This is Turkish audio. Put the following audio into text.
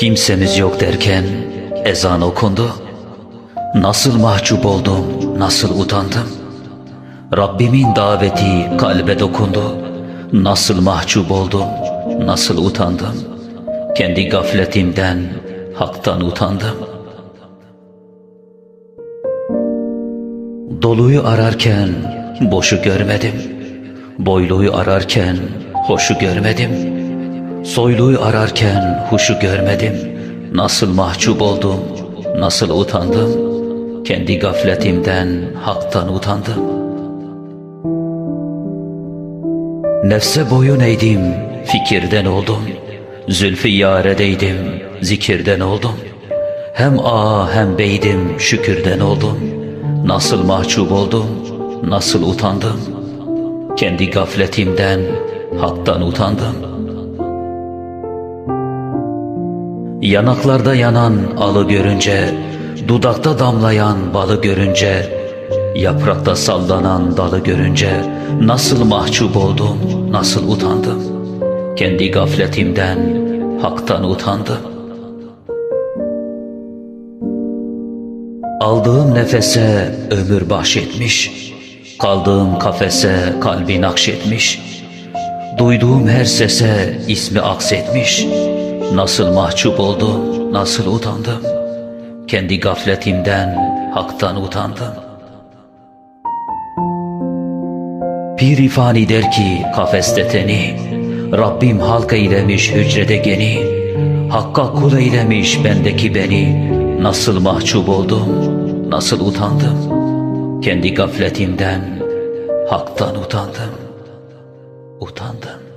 Kimsemiz yok derken ezan okundu. Nasıl mahcup oldum, nasıl utandım. Rabbimin daveti kalbe dokundu. Nasıl mahcup oldum, nasıl utandım. Kendi gafletimden, haktan utandım. Doluyu ararken boşu görmedim. Boyluyu ararken hoşu görmedim. Soyluyu ararken huşu görmedim. Nasıl mahcup oldum, nasıl utandım. Kendi gafletimden, haktan utandım. Nefse boyun eğdim, fikirden oldum. Zülfü yaredeydim, zikirden oldum. Hem ağa hem beydim, şükürden oldum. Nasıl mahcup oldum, nasıl utandım. Kendi gafletimden, haktan utandım. Yanaklarda yanan alı görünce, dudakta damlayan balı görünce, yaprakta sallanan dalı görünce nasıl mahcup oldum, nasıl utandım. Kendi gafletimden, haktan utandım. Aldığım nefese ömür bahşetmiş, kaldığım kafese kalbi nakşetmiş, duyduğum her sese ismi aksetmiş, nasıl mahcup oldum, nasıl utandım, kendi gafletimden, haktan utandım. Pir fani der ki kafeste teni, Rabbim halk eylemiş hücrede geni, Hakka kul eylemiş bendeki beni, Nasıl mahcup oldum, nasıl utandım, Kendi gafletimden, haktan utandım, utandım.